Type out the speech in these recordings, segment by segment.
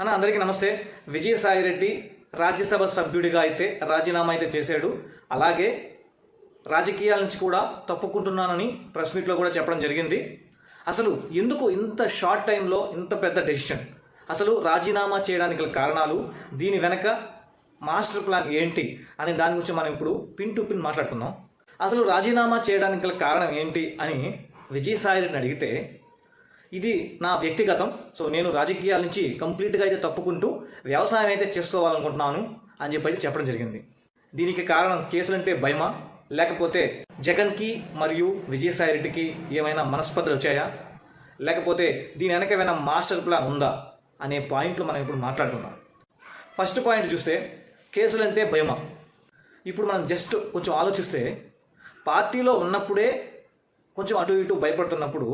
అన్న అందరికీ నమస్తే. విజయసాయి రెడ్డి రాజ్యసభ సభ్యుడిగా అయితే రాజీనామా అయితే చేశాడు. అలాగే రాజకీయాల నుంచి కూడా తప్పుకుంటున్నానని ప్రెస్ మీట్లో కూడా చెప్పడం జరిగింది. అసలు ఎందుకు ఇంత షార్ట్ టైంలో ఇంత పెద్ద డెసిషన్? అసలు రాజీనామా చేయడానికి గల కారణాలు దీని వెనక మాస్టర్ ప్లాన్ ఏంటి అనే దాని గురించి మనం ఇప్పుడు పిన్ టు పిన్ మాట్లాడుకుందాం. అసలు రాజీనామా చేయడానికి గల కారణం ఏంటి అని విజయసాయి రెడ్డిని అడిగితే ఇది నా వ్యక్తిగతం. సో నేను రాజకీయాల నుంచి కంప్లీట్గా అయితే తప్పుకుంటూ వ్యవసాయం అయితే చేసుకోవాలనుకుంటున్నాను అని చెప్పి అయితే చెప్పడం జరిగింది. దీనికి కారణం కేసులంటే భయమా లేకపోతే జగన్కి మరియు విజయసాయి రెడ్డికి ఏమైనా మనస్పర్ధలు వచ్చాయా? లేకపోతే దీని వెనక ఏమైనా మాస్టర్ ప్లాన్ ఉందా? అనే పాయింట్లు మనం ఇప్పుడు మాట్లాడుకుందాం. ఫస్ట్ పాయింట్ చూస్తే కేసులంటే భయమా ఇప్పుడు మనం జస్ట్ కొంచెం ఆలోచిస్తే పార్టీలో ఉన్నప్పుడే కొంచెం అటు ఇటు భయపడుతున్నప్పుడు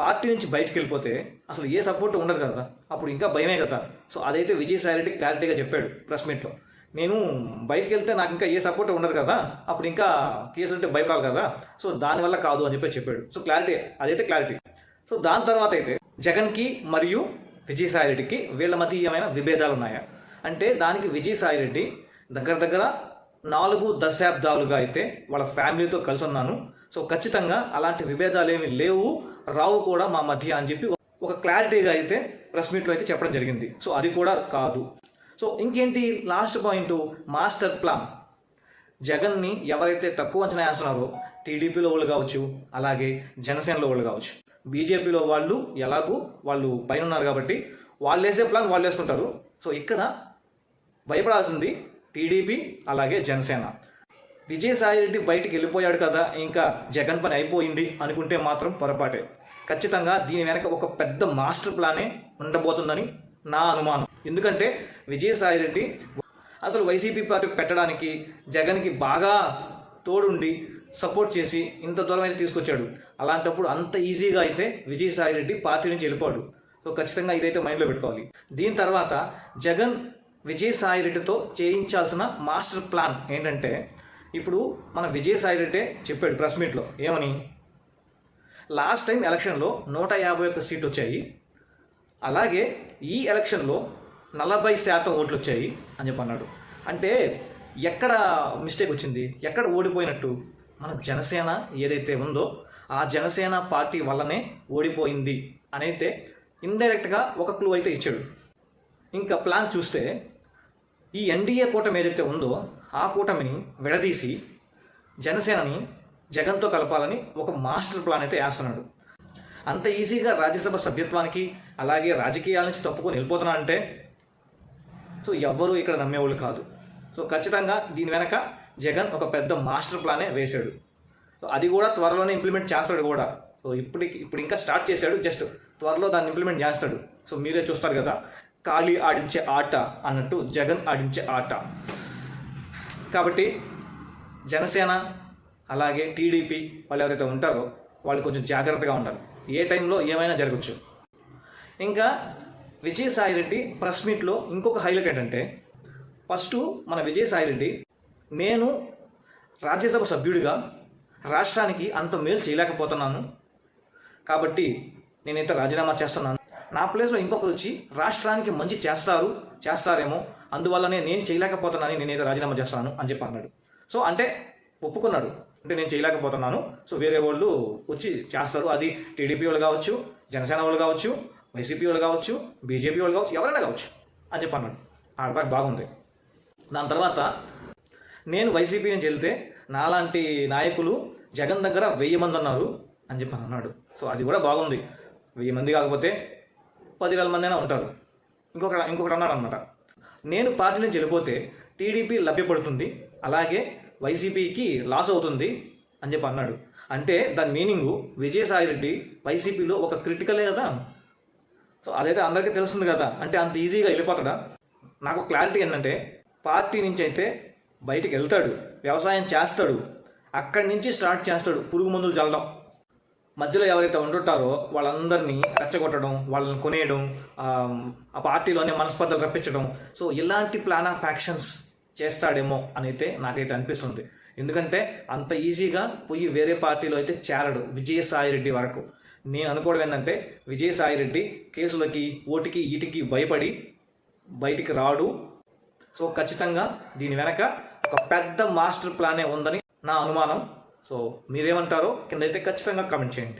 పార్టీ నుంచి బయటికి వెళ్ళిపోతే అసలు ఏ సపోర్ట్ ఉండదు కదా. అప్పుడు ఇంకా భయమే కదా. సో అదైతే విజయసాయి రెడ్డి క్లారిటీగా చెప్పాడు ప్రెస్ మీట్లో. నేను బయటకు వెళ్తే నాకు ఇంకా ఏ సపోర్ట్ ఉండదు కదా. అప్పుడు ఇంకా కేసులు అంటే భయపడాలి కదా. సో దానివల్ల కాదు అని చెప్పి చెప్పాడు. సో క్లారిటీ అదైతే క్లారిటీ. సో దాని తర్వాత అయితే జగన్కి మరియు విజయసాయి రెడ్డికి వీళ్ళ మధ్య ఏమైనా విభేదాలు ఉన్నాయా? అంటే దానికి విజయసాయి రెడ్డి దగ్గర దగ్గర నాలుగు దశాబ్దాలుగా అయితే వాళ్ళ ఫ్యామిలీతో కలిసి ఉన్నాను. సో ఖచ్చితంగా అలాంటి విభేదాలు ఏమి లేవు. రావు కూడా మా మధ్య అని చెప్పి ఒక క్లారిటీగా అయితే ప్రెస్ మీట్లో అయితే చెప్పడం జరిగింది. సో అది కూడా కాదు. సో ఇంకేంటి లాస్ట్ పాయింట్? Master plan. జగన్ని ఎవరైతే తక్కువ అంచనా వేస్తున్నారో టీడీపీలో వాళ్ళు కావచ్చు అలాగే జనసేనలో వాళ్ళు కావచ్చు. బీజేపీలో వాళ్ళు ఎలాగూ వాళ్ళు పైన ఉన్నారు కాబట్టి వాళ్ళు వేసే ప్లాన్ వాళ్ళు వేసుకుంటారు. సో ఇక్కడ భయపడాల్సింది టీడీపీ అలాగే జనసేన. విజయసాయి రెడ్డి బయటికి వెళ్ళిపోయాడు కదా ఇంకా జగన్ పని అయిపోయింది అనుకుంటే మాత్రం పొరపాటే. ఖచ్చితంగా దీని వెనక ఒక పెద్ద మాస్టర్ ప్లానే ఉండబోతుందని నా అనుమానం. ఎందుకంటే విజయసాయిరెడ్డి అసలు వైసీపీ పార్టీ పెట్టడానికి జగన్కి బాగా తోడుండి సపోర్ట్ చేసి ఇంత దూరం అయితే తీసుకొచ్చాడు. అలాంటప్పుడు అంత ఈజీగా అయితే విజయసాయిరెడ్డి పార్టీ నుంచి వెళ్ళిపోడు సో ఖచ్చితంగా ఇదైతే మైండ్లో పెట్టుకోవాలి. దీని తర్వాత జగన్ విజయసాయిరెడ్డితో చేయించాల్సిన మాస్టర్ ప్లాన్ ఏంటంటే ఇప్పుడు మన విజయసాయి రెడ్డి చెప్పాడు ప్రెస్ మీట్లో. ఏమని? లాస్ట్ టైం ఎలక్షన్లో నూట యాభై ఒక్క సీట్లు వచ్చాయి. అలాగే ఈ ఎలక్షన్లో నలభై శాతం ఓట్లు వచ్చాయి అని చెప్పి అన్నాడు. అంటే ఎక్కడ మిస్టేక్ వచ్చింది? ఎక్కడ ఓడిపోయినట్టు? మన జనసేన ఏదైతే ఉందో ఆ జనసేన పార్టీ వల్లనే ఓడిపోయింది అని అయితే ఇండైరెక్ట్గా ఒక క్లూ అయితే ఇచ్చాడు. ఇంకా ప్లాన్ చూస్తే ఈ ఎన్డీఏ కూటమి ఏదైతే ఉందో ఆ కూటమిని విడదీసి జనసేనని జగన్తో కలపాలని ఒక మాస్టర్ ప్లాన్ అయితే వేస్తున్నాడు. అంత ఈజీగా రాజ్యసభ సభ్యత్వానికి అలాగే రాజకీయాల నుంచి తప్పుకొని వెళ్ళిపోతున్నా అంటే సో ఎవ్వరూ ఇక్కడ నమ్మేవాళ్ళు కాదు. సో ఖచ్చితంగా దీని వెనక జగన్ ఒక పెద్ద మాస్టర్ ప్లానే వేశాడు. సో అది కూడా త్వరలోనే ఇంప్లిమెంట్ చేస్తాడు కూడా. సో ఇప్పటికి ఇప్పుడు ఇంకా స్టార్ట్ చేశాడు జస్ట్ త్వరలో దాన్ని ఇంప్లిమెంట్ చేస్తాడు. సో మీరే చూస్తారు కదా ఖాళీ ఆడించే ఆట అన్నట్టు జగన్ ఆడించే ఆట. కాబట్టి జనసేన అలాగే టీడీపీ వాళ్ళు ఎవరైతే ఉంటారో వాళ్ళు కొంచెం జాగ్రత్తగా ఉండాలి. ఏ టైంలో ఏమైనా జరగచ్చు. ఇంకా విజయసాయి రెడ్డి ప్రెస్ మీట్లో ఇంకొక హైలైట్ ఏంటంటే ఫస్ట్ మన విజయసాయి రెడ్డి నేను రాజ్యసభ సభ్యుడిగా రాష్ట్రానికి అంత మేలు చేయలేకపోతున్నాను. కాబట్టి నేనైతే రాజీనామా చేస్తున్నాను. నా ప్లేస్లో ఇంకొకరు వచ్చి రాష్ట్రానికి మంచి చేస్తారు చేస్తారేమో అందువల్లనే నేను చేయలేకపోతున్నానని నేనైతే రాజీనామా చేస్తాను అని చెప్పి అన్నాడు. సో అంటే ఒప్పుకున్నాడు. అంటే నేను చేయలేకపోతున్నాను. సో వేరే వాళ్ళు వచ్చి చేస్తారు. అది టీడీపీ వాళ్ళు కావచ్చు జనసేన వాళ్ళు కావచ్చు వైసీపీ వాళ్ళు కావచ్చు బీజేపీ వాళ్ళు కావచ్చు ఎవరైనా కావచ్చు అని చెప్పి అన్నాడు. ఆడదాకా బాగుంది. దాని తర్వాత నేను వైసీపీ నుంచి వెళ్తే నాలాంటి నాయకులు జగన్ దగ్గర వెయ్యి మంది ఉన్నారు అని చెప్పి అన్నాడు. సో అది కూడా బాగుంది. వెయ్యి మంది కాకపోతే పదివేల మంది అయినా ఉంటారు. ఇంకొక ఇంకొకటి అన్నాడు అనమాట నేను పార్టీ నుంచి వెళ్ళిపోతే టీడీపీ లభ్యపడుతుంది అలాగే వైసీపీకి లాస్ అవుతుంది అని చెప్పి అన్నాడు. అంటే దాని మీనింగు విజయసాయి రెడ్డి వైసీపీలో ఒక క్రిటికలే కదా. సో అదైతే అందరికీ తెలుస్తుంది కదా. అంటే అంత ఈజీగా వెళ్ళిపోతాడా? నాకు క్లారిటీ ఏంటంటే పార్టీ నుంచి అయితే బయటికి వెళ్తాడు వ్యవసాయం చేస్తాడు అక్కడి నుంచి స్టార్ట్ చేస్తాడు పురుగు మందులు చల్లడం. మధ్యలో ఎవరైతే ఉంటుంటారో వాళ్ళందరినీ రెచ్చగొట్టడం వాళ్ళని కొనేయడం ఆ, పార్టీలోనే మనస్పర్ధలు రప్పించడం. సో ఇలాంటి ప్లాన్ ఆఫ్ యాక్షన్స్ చేస్తాడేమో అని అయితే నాకైతే అనిపిస్తుంది. ఎందుకంటే అంత ఈజీగా పోయి వేరే పార్టీలో అయితే చేరడు విజయసాయిరెడ్డి వరకు. నేను అనుకోవడం ఏంటంటే విజయసాయిరెడ్డి కేసులకి ఓటికి ఈటికి భయపడి బయటికి రాడు. సో ఖచ్చితంగా దీని వెనక ఒక పెద్ద మాస్టర్ ప్లానే ఉందని నా అనుమానం. సో మీరేమంటారో కింద అయితే ఖచ్చితంగా కామెంట్ చేయండి.